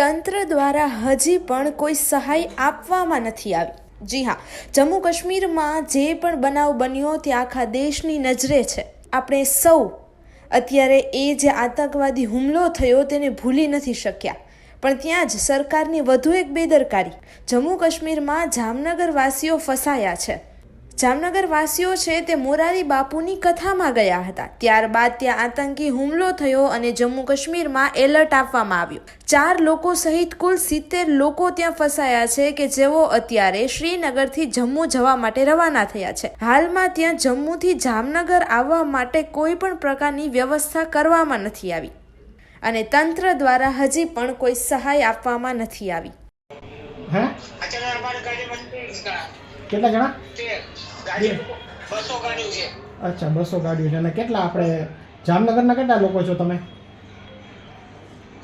તંત્ર દ્વારા હજી પણ કોઈ સહાય આપવામાં નથી આવી. જી હા, જમ્મુ કાશ્મીરમાં જે પણ બનાવ બન્યો તે આખા દેશની નજરે છે. આપણે સૌ અત્યારે એ જે આતંકવાદી હુમલો થયો તેને ભૂલી નથી શક્યા. પણ ત્યાં જ સરકારની વધુ એક બેદરકારી. જમ્મુ કાશ્મીરમાં જામનગર વાસીઓ ફસાયા છે. જામનગર વાસીઓ છે તે મોરારી બાપુની કથામાં ગયા હતા. ત્યારબાદ ત્યાં આતંકી હુમલો થયો અને જમ્મુ કાશ્મીરમાં એલર્ટ આપવામાં આવ્યું. ચાર લોકો સહિત કુલ સિત્તેર લોકો ત્યાં ફસાયા છે કે જેઓ અત્યારે શ્રીનગરથી જમ્મુ જવા માટે રવાના થયા છે. હાલમાં ત્યાં જમ્મુથી જામનગર આવવા માટે કોઈ પણ પ્રકારની વ્યવસ્થા કરવામાં નથી આવી અને તંત્ર દ્વારા હજી પણ કોઈ સહાય આપવામાં નથી આવી. કેટલા જણા? ગાડી બસો ગાડીઓ છે. અચ્છા બસો ગાડીઓ છે. અને કેટલા આપણે જામનગરના કેટલા લોકો છો તમે?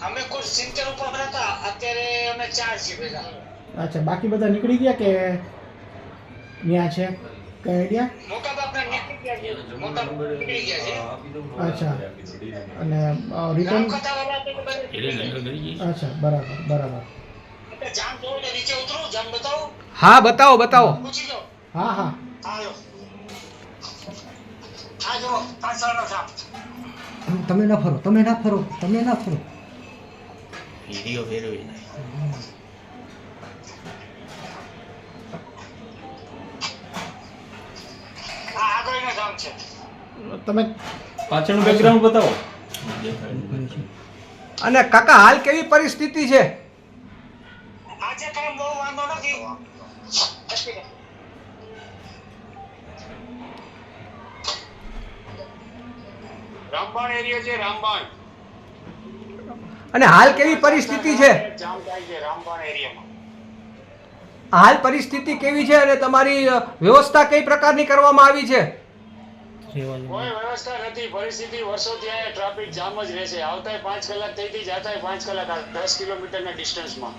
અમે કુલ સિત્તેર ઉપર હતા. અત્યારે અમે ચાર છીએ બધા અચ્છા બાકી બધા નીકળી ગયા કે ત્યાં છે? કઈ આઈડિયા મોટા બાપના નીકળી ગયા છે. મોટા નીકળી ગયા છે. અચ્છા. અને રિટર્ન અચ્છા બરાબર બરાબર. જામ જોઈને નીચે ઉતરો જામ બતાવું. હા બતાવો બતાવો. પૂછી હા હા. તમે ના ફરો તમે ના ફરો તમે ના ફરો. વીડિયો ફેરવી તમે પાછળનું બેકગ્રાઉન્ડ બતાવો. અને કાકા હાલ કેવી પરિસ્થિતિ છે? આજે કામ બહુ વાંધો નથી. રામબાણ એરિયા છે રામબાણ. અને હાલ કેવી પરિસ્થિતિ છે? જામ થાય છે રામબાણ એરિયામાં. હાલ પરિસ્થિતિ કેવી છે અને તમારી વ્યવસ્થા કઈ પ્રકારની કરવામાં આવી છે? કોઈ વ્યવસ્થા નથી. પરિસ્થિતિ વર્ષોથી આ ટ્રાફિક જામ જ રહેશે આવતાય પાંચ કલાક થઈ હતી જાતાય પાંચ કલાક આ દસ કિલોમીટરના ડિસ્ટન્સમાં